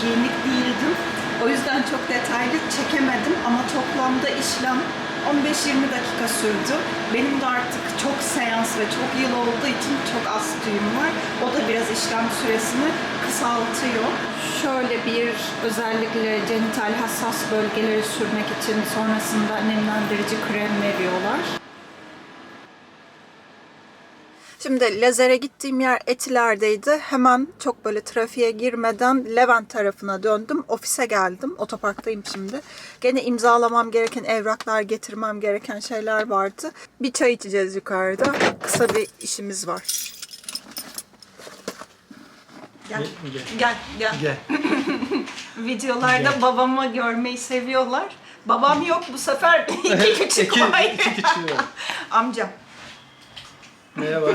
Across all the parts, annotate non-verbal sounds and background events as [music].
giyinik değildim. O yüzden çok detaylı çekemedim ama toplamda işlem 15-20 dakika sürdü. Benim de artık çok seans ve çok yıl olduğu için çok az tüyüm var. O da biraz işlem süresini kısaltıyor. Şöyle bir özellikle genital hassas bölgeleri sürmek için sonrasında nemlendirici krem veriyorlar. Şimdi lazere gittiğim yer Etiler'deydi. Hemen çok böyle trafiğe girmeden Levent tarafına döndüm. Ofise geldim. Otoparktayım şimdi. Gene imzalamam gereken evraklar, getirmem gereken şeyler vardı. Bir çay içeceğiz yukarıda. Kısa bir işimiz var. Gel. Gel. Gel, gel. Gel. [laughs] Videolarda Gel. babamı görmeyi seviyorlar. Babam yok bu sefer [laughs] iki küçük var. [laughs] Amcam. Merhaba.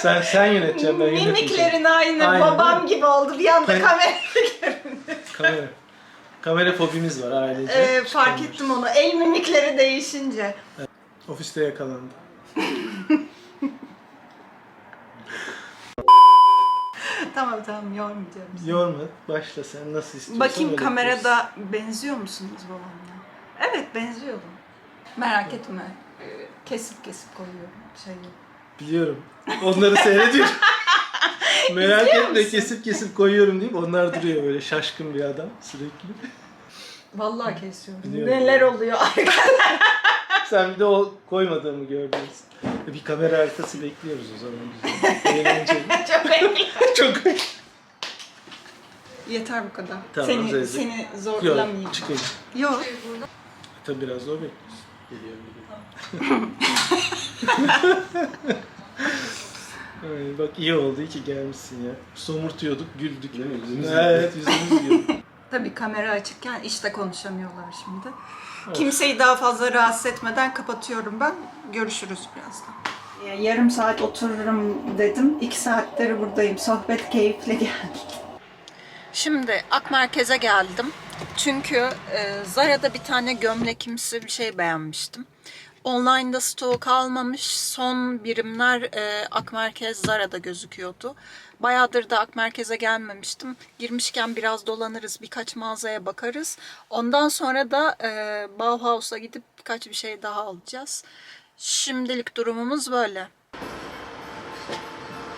sen sen yöneteceksin ben yönetmeyeceğim. Mimiklerin aynı, Aynen, babam gibi oldu. Bir anda Ben- kamera Kamera. Kamera fobimiz var ailece. Ee, fark Çıkamıyoruz. ettim onu. El mimikleri değişince. Ofiste yakalandı. [laughs] tamam tamam yormayacağım. sizi. Yorma. Başla sen nasıl istiyorsan Bakayım öyle kamerada benziyor musunuz babamla? Evet benziyordum. Merak etme. Kesip kesip koyuyorum şeyi. Biliyorum. Onları seyrediyorum. [laughs] Merak etme musun? kesip kesip koyuyorum deyip onlar duruyor böyle şaşkın bir adam sürekli. Vallahi kesiyorum. Biliyorum. Neler oluyor [laughs] Sen bir de o koymadığımı gördünüz. Bir kamera arkası bekliyoruz o zaman biz. Eğlenceli. [laughs] Çok eğlenceli. Çok Yeter bu kadar. Tamam, seni, Zeyze. seni zorlamayayım. Yok çıkayım. Yok. Tabii biraz zor bekliyorsun. Geliyorum geliyorum. Ay, bak iyi oldu iyi ki gelmişsin ya. Somurtuyorduk, güldük. Değil mi? Yüzümüz Evet, yüzümüz gülüyor. Tabii kamera açıkken işte konuşamıyorlar şimdi. Kimseyi daha fazla rahatsız etmeden kapatıyorum ben. Görüşürüz birazdan. Yarım saat otururum dedim. İki saatleri buradayım. Sohbet keyifli geldi. Şimdi Ak Merkez'e geldim. Çünkü e, Zara'da bir tane gömlekimsi bir şey beğenmiştim. Online'da stok kalmamış. Son birimler e, Ak Merkez Zara'da gözüküyordu. Bayağıdır da Ak Merkez'e gelmemiştim. Girmişken biraz dolanırız, birkaç mağazaya bakarız. Ondan sonra da e, Bauhaus'a gidip birkaç bir şey daha alacağız. Şimdilik durumumuz böyle.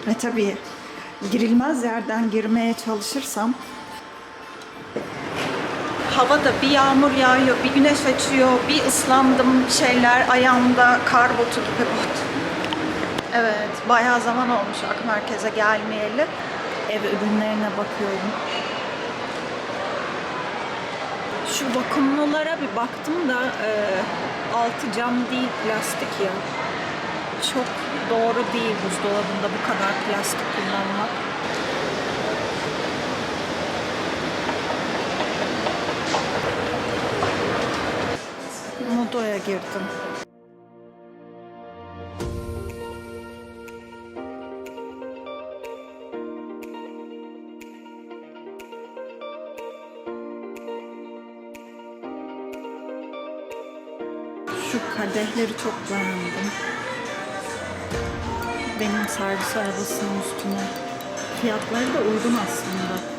Ve tabii girilmez yerden girmeye çalışırsam havada bir yağmur yağıyor, bir güneş açıyor, bir ıslandım şeyler ayağımda kar botu gibi bot. Evet, bayağı zaman olmuş Ak Merkez'e gelmeyeli. Ev ürünlerine bakıyorum. Şu vakumlulara bir baktım da e, altı cam değil plastik ya. Çok doğru değil buzdolabında bu kadar plastik kullanmak. Modo'ya girdim. Şu kadehleri çok beğendim. Benim servis arabasının üstüne. Fiyatları da uygun aslında.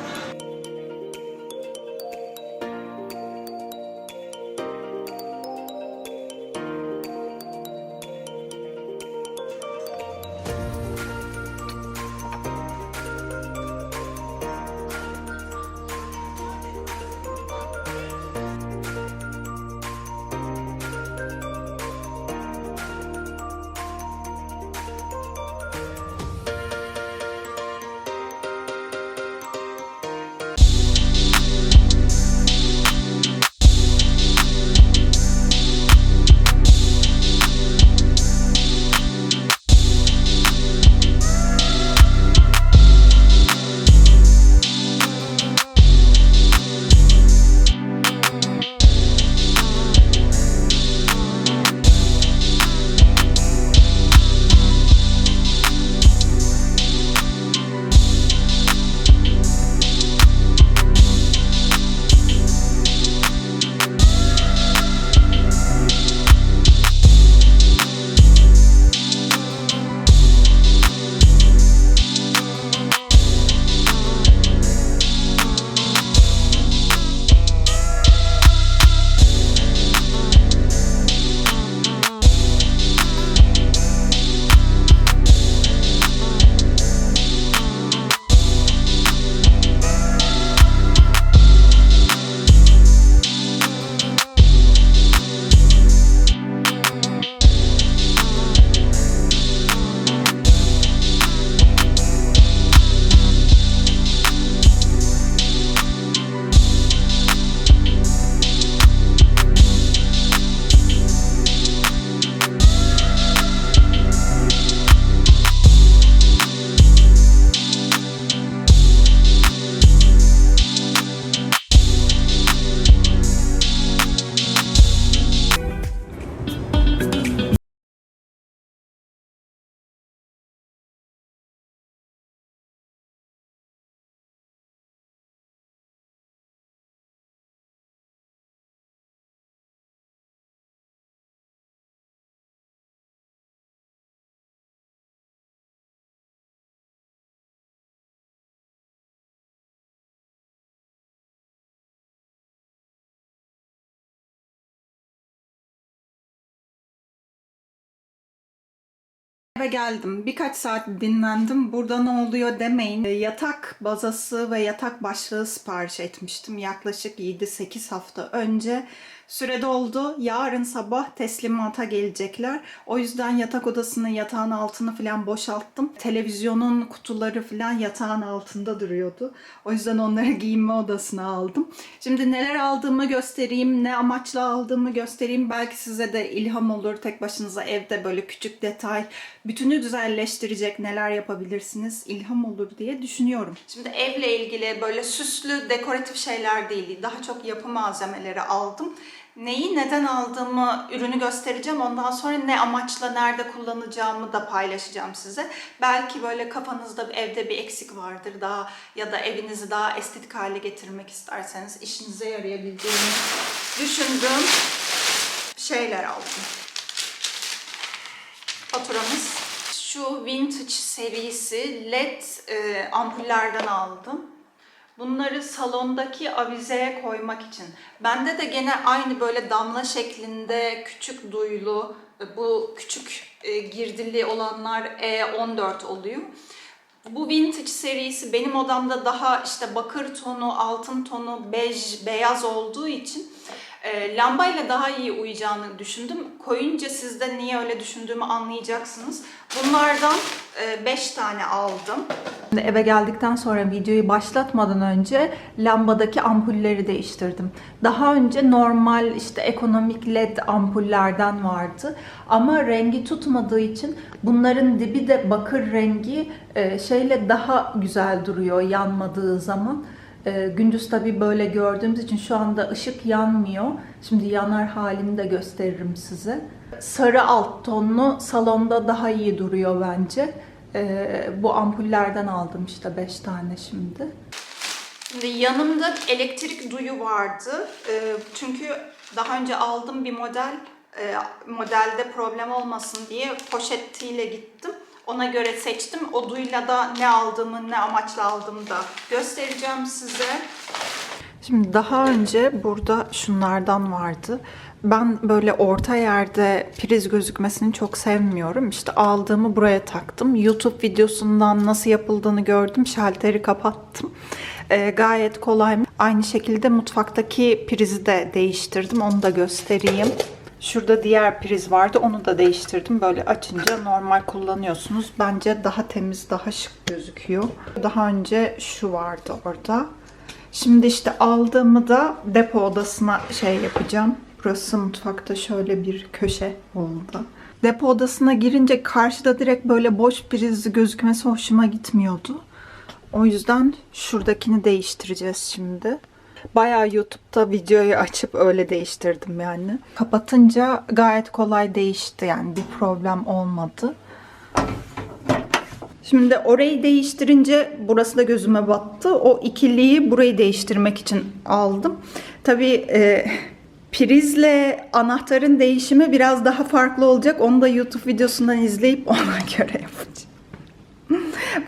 Eve geldim. Birkaç saat dinlendim. Burada ne oluyor demeyin. E, Yatak bazası ve yatak başlığı sipariş etmiştim. Yaklaşık 7-8 hafta önce. Süre doldu. Yarın sabah teslimata gelecekler. O yüzden yatak odasını, yatağın altını falan boşalttım. Televizyonun kutuları falan yatağın altında duruyordu. O yüzden onları [laughs] giyinme odasına aldım. Şimdi neler aldığımı göstereyim, ne amaçla aldığımı göstereyim. Belki size de ilham olur. Tek başınıza evde böyle küçük detay, bütünü güzelleştirecek neler yapabilirsiniz, ilham olur diye düşünüyorum. Şimdi evle ilgili böyle süslü, dekoratif şeyler değil, daha çok yapı malzemeleri aldım. Neyi neden aldığımı, ürünü göstereceğim. Ondan sonra ne amaçla, nerede kullanacağımı da paylaşacağım size. Belki böyle kafanızda evde bir eksik vardır daha ya da evinizi daha estetik hale getirmek isterseniz işinize yarayabileceğini düşündüğüm şeyler aldım. Faturamız şu vintage serisi led e, ampullerden aldım. Bunları salondaki avizeye koymak için. Bende de gene aynı böyle damla şeklinde küçük duyulu, bu küçük e, girdili olanlar E14 oluyor. Bu vintage serisi benim odamda daha işte bakır tonu, altın tonu, bej, beyaz olduğu için e, lambayla daha iyi uyacağını düşündüm. Koyunca siz de niye öyle düşündüğümü anlayacaksınız. Bunlardan 5 tane aldım. Şimdi eve geldikten sonra videoyu başlatmadan önce lambadaki ampulleri değiştirdim. Daha önce normal işte ekonomik led ampullerden vardı. Ama rengi tutmadığı için bunların dibi de bakır rengi e, şeyle daha güzel duruyor yanmadığı zaman. E, gündüz tabii böyle gördüğümüz için şu anda ışık yanmıyor. Şimdi yanar halini de gösteririm size. Sarı alt tonlu salonda daha iyi duruyor bence. E, bu ampullerden aldım işte 5 tane şimdi. Şimdi yanımda elektrik duyu vardı. E, çünkü daha önce aldığım bir model e, modelde problem olmasın diye poşetiyle gittim. Ona göre seçtim. O duyla da ne aldığımı, ne amaçla aldığımı da göstereceğim size. Şimdi daha önce burada şunlardan vardı. Ben böyle orta yerde priz gözükmesini çok sevmiyorum. İşte aldığımı buraya taktım. YouTube videosundan nasıl yapıldığını gördüm. Şalteri kapattım. Ee, gayet kolay. Aynı şekilde mutfaktaki prizi de değiştirdim. Onu da göstereyim. Şurada diğer priz vardı. Onu da değiştirdim. Böyle açınca normal kullanıyorsunuz. Bence daha temiz, daha şık gözüküyor. Daha önce şu vardı orada. Şimdi işte aldığımı da depo odasına şey yapacağım. Burası mutfakta şöyle bir köşe oldu. Depo odasına girince karşıda direkt böyle boş prizli gözükmesi hoşuma gitmiyordu. O yüzden şuradakini değiştireceğiz şimdi. Bayağı YouTube'da videoyu açıp öyle değiştirdim yani. Kapatınca gayet kolay değişti yani bir problem olmadı. Şimdi orayı değiştirince burası da gözüme battı. O ikiliyi burayı değiştirmek için aldım. Tabii e, prizle anahtarın değişimi biraz daha farklı olacak. Onu da YouTube videosundan izleyip [laughs] ona göre yapacağım.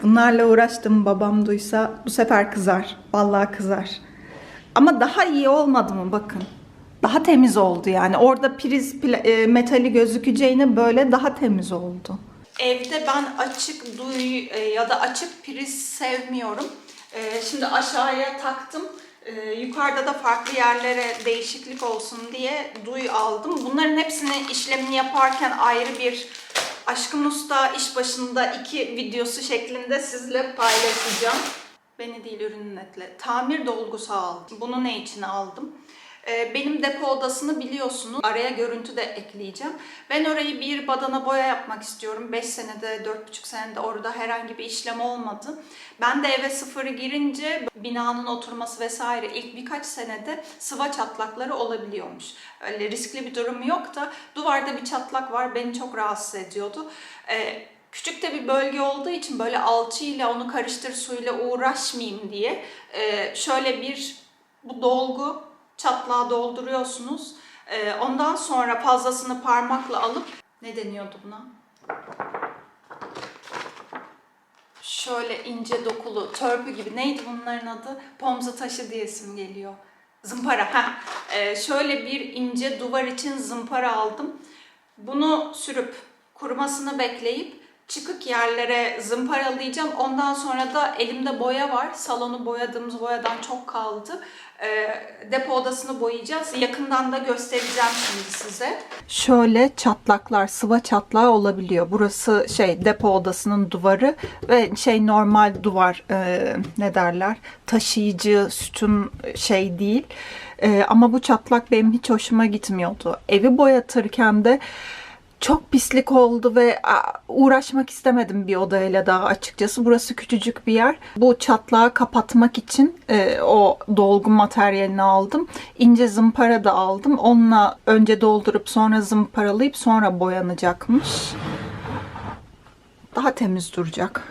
Bunlarla uğraştım. Babam duysa bu sefer kızar. Vallahi kızar. Ama daha iyi olmadı mı bakın. Daha temiz oldu yani. Orada priz e, metali gözükeceğine böyle daha temiz oldu. Evde ben açık duy e, ya da açık priz sevmiyorum. E, Şimdi aşağıya taktım. Yukarıda da farklı yerlere değişiklik olsun diye duy aldım. Bunların hepsini işlemini yaparken ayrı bir Aşkım Usta iş başında iki videosu şeklinde sizle paylaşacağım. Beni değil ürünün netle. Tamir dolgusu aldım. Bunu ne için aldım? Ee, Benim depo odasını biliyorsunuz. Araya görüntü de ekleyeceğim. Ben orayı bir badana boya yapmak istiyorum. 5 senede, 4,5 senede orada herhangi bir işlem olmadı. Ben de eve sıfırı girince binanın oturması vesaire ilk birkaç senede sıva çatlakları olabiliyormuş. Öyle riskli bir durum yok da duvarda bir çatlak var beni çok rahatsız ediyordu. Ee, Küçük de bir bölge olduğu için böyle alçıyla onu karıştır suyla uğraşmayayım diye e, şöyle bir bu dolgu çatlağı dolduruyorsunuz. E, ondan sonra fazlasını parmakla alıp ne deniyordu buna? Şöyle ince dokulu törpü gibi neydi bunların adı? Pomza taşı diye isim geliyor. Zımpara. Heh. E, şöyle bir ince duvar için zımpara aldım. Bunu sürüp kurumasını bekleyip çıkık yerlere zımparalayacağım. Ondan sonra da elimde boya var. Salonu boyadığımız boyadan çok kaldı. Ee, depo odasını boyayacağız. Yakından da göstereceğim şimdi size. Şöyle çatlaklar, sıva çatlağı olabiliyor. Burası şey depo odasının duvarı ve şey normal duvar e, ne derler taşıyıcı sütun şey değil. E, ama bu çatlak benim hiç hoşuma gitmiyordu. Evi boyatırken de çok pislik oldu ve uğraşmak istemedim bir odayla daha açıkçası. Burası küçücük bir yer. Bu çatlağı kapatmak için e, o dolgu materyalini aldım. İnce zımpara da aldım. Onunla önce doldurup sonra zımparalayıp sonra boyanacakmış. Daha temiz duracak.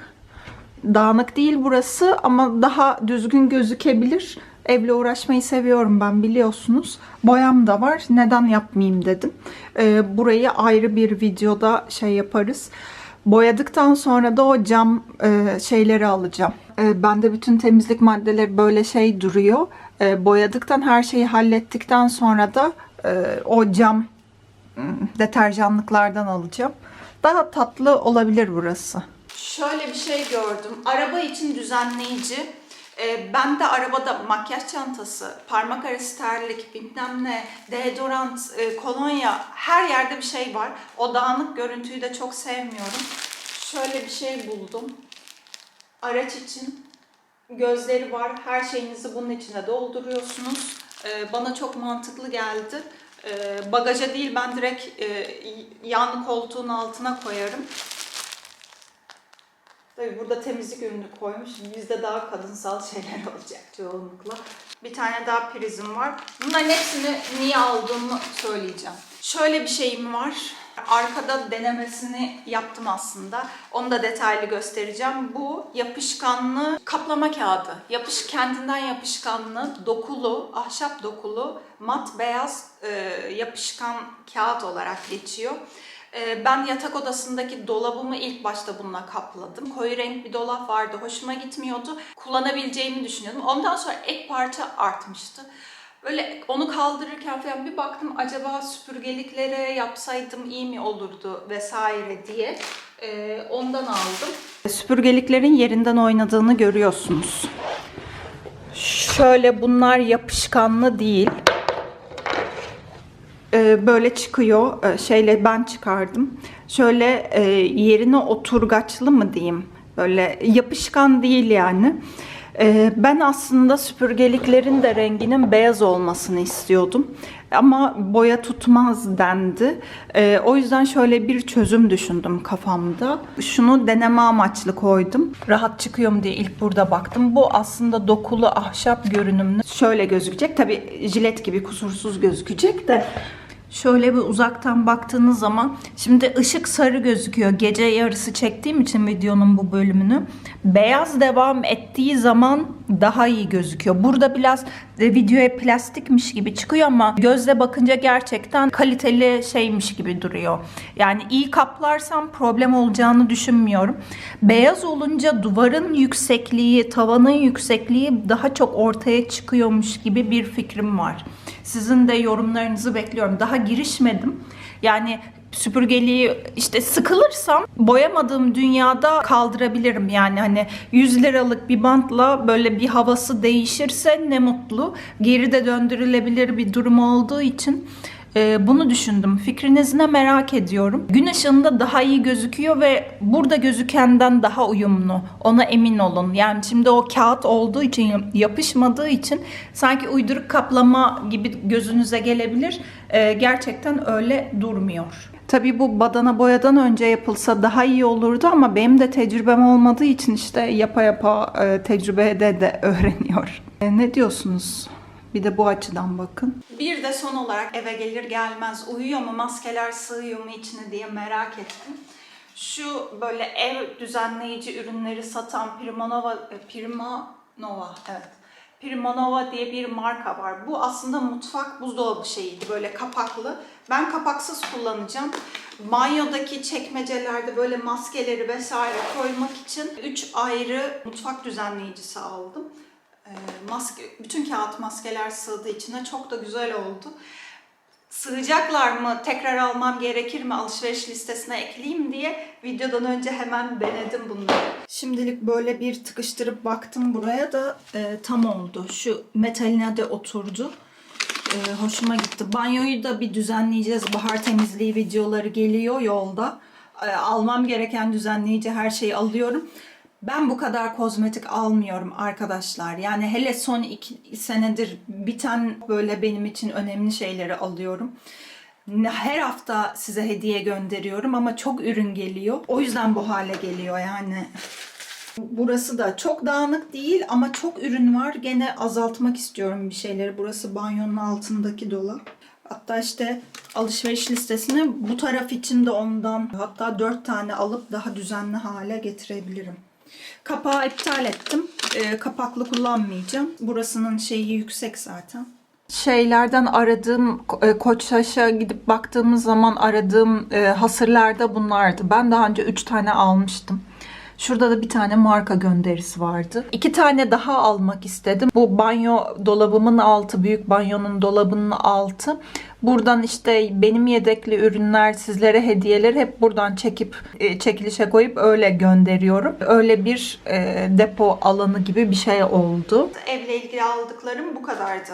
Dağınık değil burası ama daha düzgün gözükebilir. Evle uğraşmayı seviyorum ben biliyorsunuz. Boyam da var. Neden yapmayayım dedim. Ee, burayı ayrı bir videoda şey yaparız. Boyadıktan sonra da o cam e, şeyleri alacağım. E, bende bütün temizlik maddeleri böyle şey duruyor. E, boyadıktan her şeyi hallettikten sonra da e, o cam deterjanlıklardan alacağım. Daha tatlı olabilir burası. Şöyle bir şey gördüm. Araba için düzenleyici. Ee, ben de arabada makyaj çantası, parmak arası terlik, bilmem ne, deodorant, e, kolonya her yerde bir şey var. O dağınık görüntüyü de çok sevmiyorum. Şöyle bir şey buldum. Araç için gözleri var. Her şeyinizi bunun içine dolduruyorsunuz. Ee, bana çok mantıklı geldi. Ee, bagaja değil ben direkt e, yan koltuğun altına koyarım. Tabii burada temizlik ürünü koymuş. Bizde daha kadınsal şeyler [laughs] olacak çoğunlukla. Bir tane daha prizim var. Bunların hepsini niye aldığımı söyleyeceğim. Şöyle bir şeyim var. Arkada denemesini yaptım aslında. Onu da detaylı göstereceğim. Bu yapışkanlı kaplama kağıdı. Yapış kendinden yapışkanlı, dokulu, ahşap dokulu, mat beyaz e, yapışkan kağıt olarak geçiyor. Ee, Ben yatak odasındaki dolabımı ilk başta bununla kapladım. Koyu renk bir dolap vardı. Hoşuma gitmiyordu. Kullanabileceğimi düşünüyordum. Ondan sonra ek parça artmıştı. Böyle onu kaldırırken falan bir baktım acaba süpürgeliklere yapsaydım iyi mi olurdu vesaire diye Ee, ondan aldım. Süpürgeliklerin yerinden oynadığını görüyorsunuz. Şöyle bunlar yapışkanlı değil. Ee, böyle çıkıyor. Ee, şeyle ben çıkardım. Şöyle e, yerine oturgaçlı mı diyeyim? Böyle yapışkan değil yani. Ben aslında süpürgeliklerin de renginin beyaz olmasını istiyordum. Ama boya tutmaz dendi. O yüzden şöyle bir çözüm düşündüm kafamda. Şunu deneme amaçlı koydum. Rahat çıkıyorum diye ilk burada baktım. Bu aslında dokulu ahşap görünümlü. Şöyle gözükecek. Tabi jilet gibi kusursuz gözükecek de. Şöyle bir uzaktan baktığınız zaman şimdi ışık sarı gözüküyor. Gece yarısı çektiğim için videonun bu bölümünü. Beyaz devam ettiği zaman daha iyi gözüküyor. Burada biraz e, videoya plastikmiş gibi çıkıyor ama gözle bakınca gerçekten kaliteli şeymiş gibi duruyor. Yani iyi kaplarsam problem olacağını düşünmüyorum. Beyaz olunca duvarın yüksekliği, tavanın yüksekliği daha çok ortaya çıkıyormuş gibi bir fikrim var. Sizin de yorumlarınızı bekliyorum. Daha girişmedim. Yani süpürgeliği işte sıkılırsam boyamadığım dünyada kaldırabilirim. Yani hani 100 liralık bir bantla böyle bir havası değişirse ne mutlu. Geri de döndürülebilir bir durum olduğu için e, bunu düşündüm. Fikrinizi ne merak ediyorum. Gün ışığında daha iyi gözüküyor ve burada gözükenden daha uyumlu. Ona emin olun. Yani şimdi o kağıt olduğu için yapışmadığı için sanki uyduruk kaplama gibi gözünüze gelebilir. E, gerçekten öyle durmuyor. Tabii bu badana boyadan önce yapılsa daha iyi olurdu ama benim de tecrübem olmadığı için işte yapa yapa e, tecrübede de öğreniyor. E, ne diyorsunuz? Bir de bu açıdan bakın. Bir de son olarak eve gelir gelmez uyuyor mu maskeler sığıyor mu içine diye merak ettim. Şu böyle ev düzenleyici ürünleri satan Primanova, e, Primanova evet. Primanova diye bir marka var. Bu aslında mutfak buzdolabı şeyiydi böyle kapaklı. Ben kapaksız kullanacağım. Banyodaki çekmecelerde böyle maskeleri vesaire koymak için 3 ayrı mutfak düzenleyicisi aldım. Ee, maske, bütün kağıt maskeler sığdı içine. Çok da güzel oldu. sığacaklar mı, tekrar almam gerekir mi, alışveriş listesine ekleyeyim diye videodan önce hemen denedim bunları. Şimdilik böyle bir tıkıştırıp baktım buraya da e, tam oldu. Şu metaline de oturdu. E, hoşuma gitti. Banyoyu da bir düzenleyeceğiz. Bahar temizliği videoları geliyor yolda. E, almam gereken düzenleyici her şeyi alıyorum. Ben bu kadar kozmetik almıyorum arkadaşlar. Yani hele son iki senedir biten böyle benim için önemli şeyleri alıyorum. Her hafta size hediye gönderiyorum ama çok ürün geliyor. O yüzden bu hale geliyor yani. Burası da çok dağınık değil ama çok ürün var. Gene azaltmak istiyorum bir şeyleri. Burası banyonun altındaki dolap. Hatta işte alışveriş listesine bu taraf için de ondan hatta 4 tane alıp daha düzenli hale getirebilirim. Kapağı iptal ettim. Ee, kapaklı kullanmayacağım. Burasının şeyi yüksek zaten. Şeylerden aradığım, e, Koçtaş'a gidip baktığımız zaman aradığım e, hasırlarda bunlardı. Ben daha önce 3 tane almıştım. Şurada da bir tane marka gönderisi vardı. İki tane daha almak istedim. Bu banyo dolabımın altı, büyük banyonun dolabının altı. Buradan işte benim yedekli ürünler, sizlere hediyeler hep buradan çekip e, çekilişe koyup öyle gönderiyorum. Öyle bir e, depo alanı gibi bir şey oldu. Evle ilgili aldıklarım bu kadardı.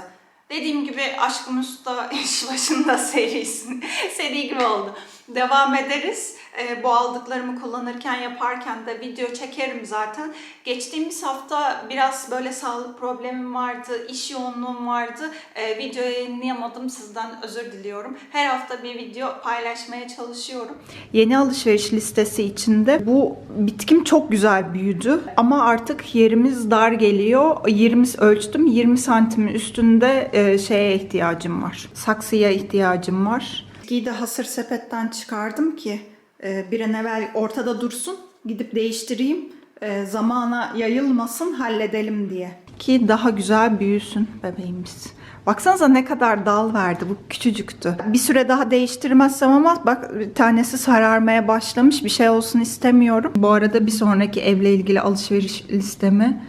Dediğim gibi Aşkım Usta [laughs] iş başında serisi, seri gibi oldu. Devam ederiz. Ee, bu aldıklarımı kullanırken yaparken de video çekerim zaten. Geçtiğimiz hafta biraz böyle sağlık problemim vardı, iş yoğunluğum vardı. Ee, video yayınlayamadım sizden özür diliyorum. Her hafta bir video paylaşmaya çalışıyorum. Yeni alışveriş listesi içinde bu bitkim çok güzel büyüdü. Ama artık yerimiz dar geliyor. 20 ölçtüm. 20 santimin üstünde e, şeye ihtiyacım var. Saksıya ihtiyacım var. Bitkiyi de hasır sepetten çıkardım ki e, bir an evvel ortada dursun. Gidip değiştireyim. E, zamana yayılmasın halledelim diye. Ki daha güzel büyüsün bebeğimiz. Baksanıza ne kadar dal verdi. Bu küçücüktü. Bir süre daha değiştirmezsem ama bak bir tanesi sararmaya başlamış. Bir şey olsun istemiyorum. Bu arada bir sonraki evle ilgili alışveriş listemi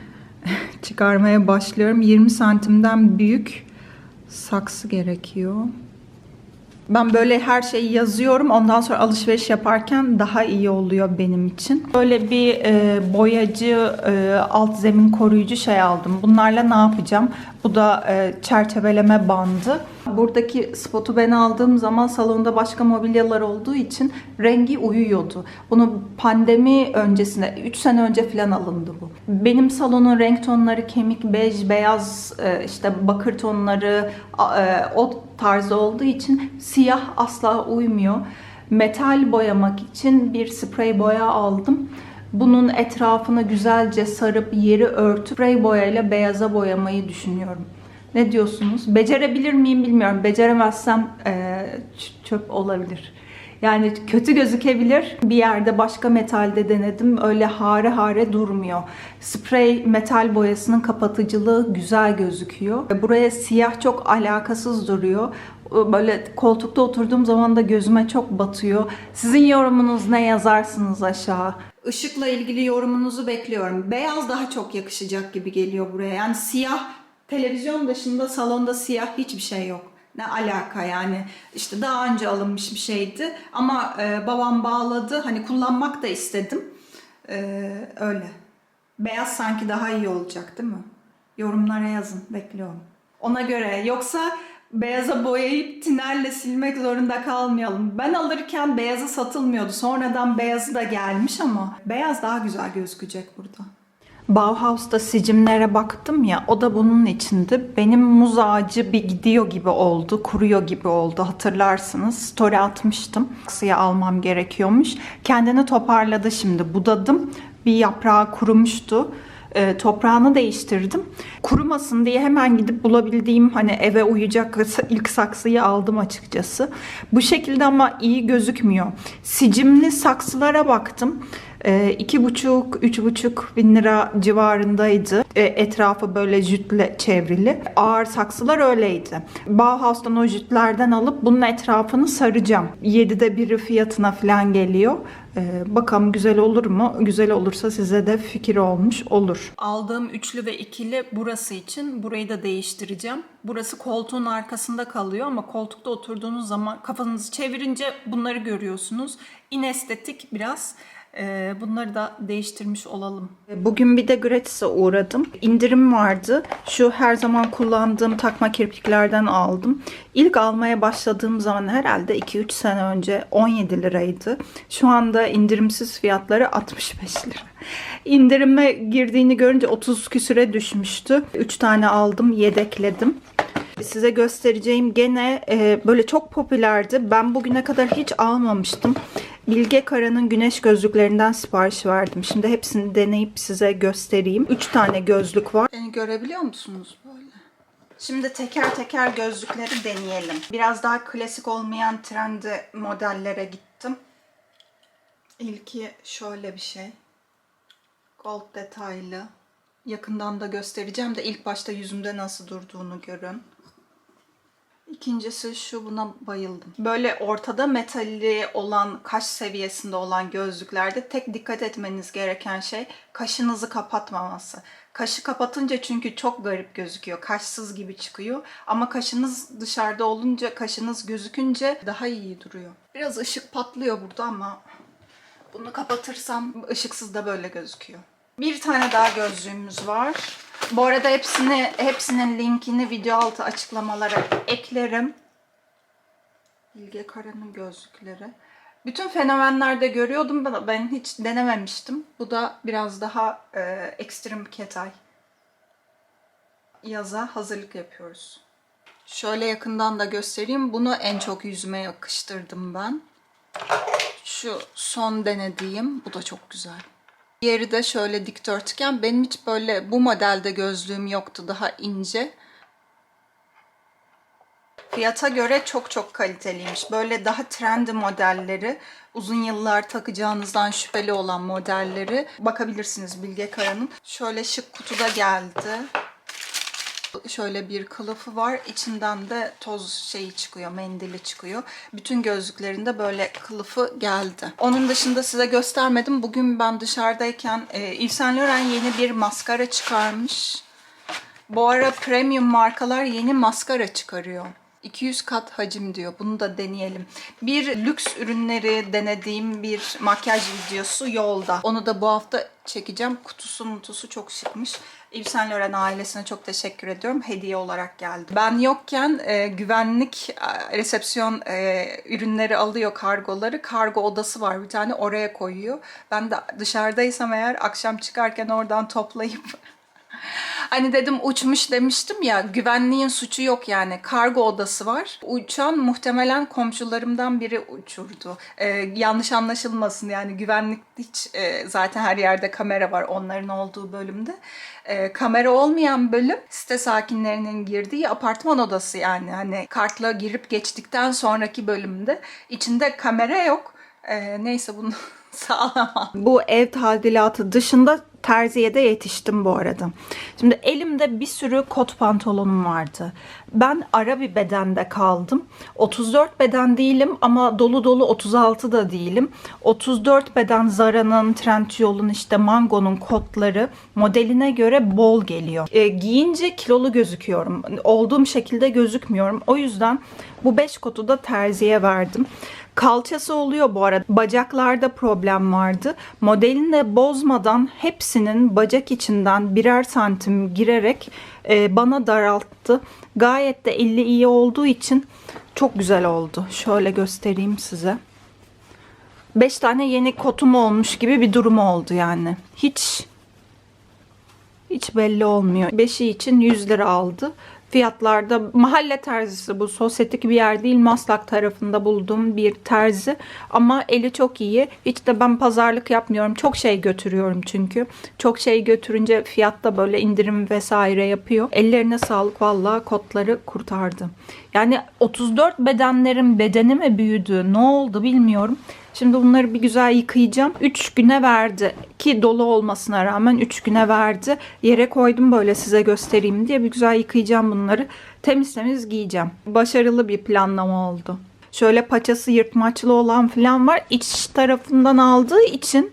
[laughs] çıkarmaya başlıyorum. 20 santimden büyük saksı gerekiyor. Ben böyle her şeyi yazıyorum. Ondan sonra alışveriş yaparken daha iyi oluyor benim için. Böyle bir e, boyacı e, alt zemin koruyucu şey aldım. Bunlarla ne yapacağım? Bu da e, çerçeveleme bandı. Buradaki spotu ben aldığım zaman salonda başka mobilyalar olduğu için rengi uyuyordu. Bunu pandemi öncesinde 3 sene önce falan alındı bu. Benim salonun renk tonları kemik, bej, beyaz, e, işte bakır tonları e, o tarzı olduğu için siyah asla uymuyor. Metal boyamak için bir sprey boya aldım. Bunun etrafını güzelce sarıp yeri örtüp sprey boyayla beyaza boyamayı düşünüyorum. Ne diyorsunuz? Becerebilir miyim bilmiyorum. Beceremezsem çöp olabilir. Yani kötü gözükebilir. Bir yerde başka metalde denedim. Öyle hare hare durmuyor. Sprey metal boyasının kapatıcılığı güzel gözüküyor. Buraya siyah çok alakasız duruyor. Böyle koltukta oturduğum zaman da gözüme çok batıyor. Sizin yorumunuz ne yazarsınız aşağı? Işıkla ilgili yorumunuzu bekliyorum. Beyaz daha çok yakışacak gibi geliyor buraya. Yani siyah televizyon dışında salonda siyah hiçbir şey yok. Ne alaka yani işte daha önce alınmış bir şeydi ama e, babam bağladı hani kullanmak da istedim E, öyle. Beyaz sanki daha iyi olacak değil mi? Yorumlara yazın bekliyorum. Ona göre yoksa beyaza boyayıp tinerle silmek zorunda kalmayalım. Ben alırken beyazı satılmıyordu. Sonradan beyazı da gelmiş ama beyaz daha güzel gözükecek burada. Bauhaus'ta sicimlere baktım ya o da bunun içindi. Benim muz ağacı bir gidiyor gibi oldu, kuruyor gibi oldu hatırlarsınız. Story atmıştım. Saksıya almam gerekiyormuş. Kendini toparladı şimdi budadım. Bir yaprağı kurumuştu. E, toprağını değiştirdim. Kurumasın diye hemen gidip bulabildiğim hani eve uyacak ilk saksıyı aldım açıkçası. Bu şekilde ama iyi gözükmüyor. Sicimli saksılara baktım. Ee, iki buçuk, üç buçuk bin lira civarındaydı. Ee, etrafı böyle jütle çevrili. Ağır saksılar öyleydi. Bauhaus'tan o jütlerden alıp bunun etrafını saracağım. 7'de biri fiyatına falan geliyor. Ee, bakalım güzel olur mu? Güzel olursa size de fikir olmuş olur. Aldığım üçlü ve ikili burası için burayı da değiştireceğim. Burası koltuğun arkasında kalıyor ama koltukta oturduğunuz zaman kafanızı çevirince bunları görüyorsunuz. İnestetik biraz. Ee, bunları da değiştirmiş olalım. Bugün bir de Gratis'e uğradım. İndirim vardı. Şu her zaman kullandığım takma kirpiklerden aldım. İlk almaya başladığım zaman herhalde 2-3 sene önce 17 liraydı. Şu anda indirimsiz fiyatları 65 lira. İndirime girdiğini görünce 30 küsüre düşmüştü. 3 tane aldım, yedekledim. Size göstereceğim gene e, böyle çok popülerdi. Ben bugüne kadar hiç almamıştım. Bilge Kara'nın güneş gözlüklerinden sipariş verdim. Şimdi hepsini deneyip size göstereyim. 3 tane gözlük var. Beni görebiliyor musunuz böyle? Şimdi teker teker gözlükleri deneyelim. Biraz daha klasik olmayan trendi modellere gittim. İlki şöyle bir şey. Gold detaylı. Yakından da göstereceğim de ilk başta yüzümde nasıl durduğunu görün. İkincisi şu buna bayıldım. Böyle ortada metali olan kaş seviyesinde olan gözlüklerde tek dikkat etmeniz gereken şey kaşınızı kapatmaması. Kaşı kapatınca çünkü çok garip gözüküyor. Kaşsız gibi çıkıyor. Ama kaşınız dışarıda olunca, kaşınız gözükünce daha iyi duruyor. Biraz ışık patlıyor burada ama bunu kapatırsam ışıksız da böyle gözüküyor. Bir tane daha gözlüğümüz var. Bu arada hepsini hepsinin linkini video altı açıklamalara eklerim. Bilge Kara'nın gözlükleri. Bütün fenomenlerde görüyordum ben, ben hiç denememiştim. Bu da biraz daha e, ekstrem ketay. Yaza hazırlık yapıyoruz. Şöyle yakından da göstereyim. Bunu en çok yüzüme yakıştırdım ben. Şu son denediğim. Bu da çok güzel. Diğeri de şöyle dikdörtgen. Benim hiç böyle bu modelde gözlüğüm yoktu. Daha ince. Fiyata göre çok çok kaliteliymiş. Böyle daha trendy modelleri, uzun yıllar takacağınızdan şüpheli olan modelleri bakabilirsiniz Bilge Kara'nın. Şöyle şık kutuda geldi. Şöyle bir kılıfı var. İçinden de toz şeyi çıkıyor, mendili çıkıyor. Bütün gözlüklerinde böyle kılıfı geldi. Onun dışında size göstermedim. Bugün ben dışarıdayken e, Yves Saint Laurent yeni bir maskara çıkarmış. Bu ara premium markalar yeni maskara çıkarıyor. 200 kat hacim diyor. Bunu da deneyelim. Bir lüks ürünleri denediğim bir makyaj videosu yolda. Onu da bu hafta çekeceğim. Kutusu mutusu çok şıkmış. Yves Saint Laurent ailesine çok teşekkür ediyorum. Hediye olarak geldi. Ben yokken e, güvenlik e, resepsiyon e, ürünleri alıyor kargoları. Kargo odası var bir tane oraya koyuyor. Ben de dışarıdaysam eğer akşam çıkarken oradan toplayıp [laughs] Hani dedim uçmuş demiştim ya güvenliğin suçu yok yani kargo odası var. Uçan muhtemelen komşularımdan biri uçurdu. Ee, yanlış anlaşılmasın yani güvenlik hiç e, zaten her yerde kamera var onların olduğu bölümde. Ee, kamera olmayan bölüm site sakinlerinin girdiği apartman odası yani hani kartla girip geçtikten sonraki bölümde içinde kamera yok. Ee, neyse bunu [laughs] sağlamam. Bu ev tadilatı dışında terziye de yetiştim bu arada. Şimdi elimde bir sürü kot pantolonum vardı. Ben ara bir bedende kaldım. 34 beden değilim ama dolu dolu 36 da değilim. 34 beden Zara'nın, Trendyol'un işte Mango'nun kotları modeline göre bol geliyor. E, giyince kilolu gözüküyorum. Olduğum şekilde gözükmüyorum. O yüzden bu 5 kotu da terziye verdim. Kalçası oluyor bu arada. Bacaklarda problem vardı. Modelini de bozmadan hepsinin bacak içinden birer santim girerek e, bana daralttı. Gayet de 50 iyi olduğu için çok güzel oldu. Şöyle göstereyim size. 5 tane yeni kotum olmuş gibi bir durum oldu yani. Hiç hiç belli olmuyor. Beşi için 100 lira aldı. Fiyatlarda mahalle terzisi bu. Sosyetik bir yer değil Maslak tarafında bulduğum bir terzi. Ama eli çok iyi. Hiç de ben pazarlık yapmıyorum. Çok şey götürüyorum çünkü. Çok şey götürünce fiyatta böyle indirim vesaire yapıyor. Ellerine sağlık. Vallahi kotları kurtardı Yani 34 bedenlerin bedeni mi büyüdü? Ne oldu bilmiyorum. Şimdi bunları bir güzel yıkayacağım. 3 güne verdi ki dolu olmasına rağmen 3 güne verdi. Yere koydum böyle size göstereyim diye bir güzel yıkayacağım bunları. Temiz temiz giyeceğim. Başarılı bir planlama oldu. Şöyle paçası yırtmaçlı olan falan var. İç tarafından aldığı için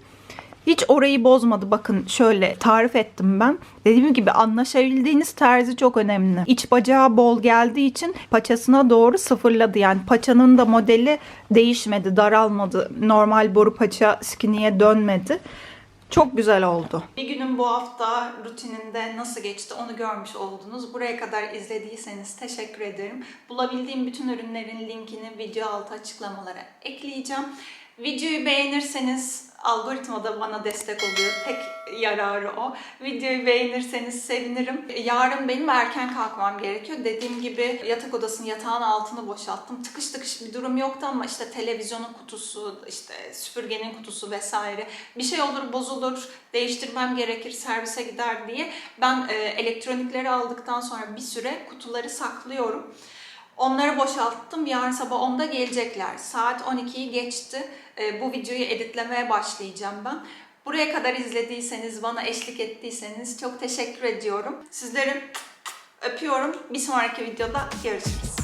hiç orayı bozmadı. Bakın şöyle tarif ettim ben. Dediğim gibi anlaşabildiğiniz terzi çok önemli. İç bacağı bol geldiği için paçasına doğru sıfırladı. Yani paçanın da modeli değişmedi, daralmadı. Normal boru paça skinny'e dönmedi. Çok güzel oldu. Bir günün bu hafta rutininde nasıl geçti onu görmüş oldunuz. Buraya kadar izlediyseniz teşekkür ederim. Bulabildiğim bütün ürünlerin linkini video altı açıklamalara ekleyeceğim. Videoyu beğenirseniz algoritma da bana destek oluyor. Tek yararı o. Videoyu beğenirseniz sevinirim. Yarın benim erken kalkmam gerekiyor. Dediğim gibi yatak odasının yatağın altını boşalttım. Tıkış tıkış bir durum yoktu ama işte televizyonun kutusu, işte süpürgenin kutusu vesaire. Bir şey olur bozulur, değiştirmem gerekir, servise gider diye. Ben e, elektronikleri aldıktan sonra bir süre kutuları saklıyorum. Onları boşalttım. Yarın sabah 10'da gelecekler. Saat 12'yi geçti. Ee, bu videoyu editlemeye başlayacağım ben. Buraya kadar izlediyseniz, bana eşlik ettiyseniz çok teşekkür ediyorum. Sizleri öpüyorum. Bir sonraki videoda görüşürüz.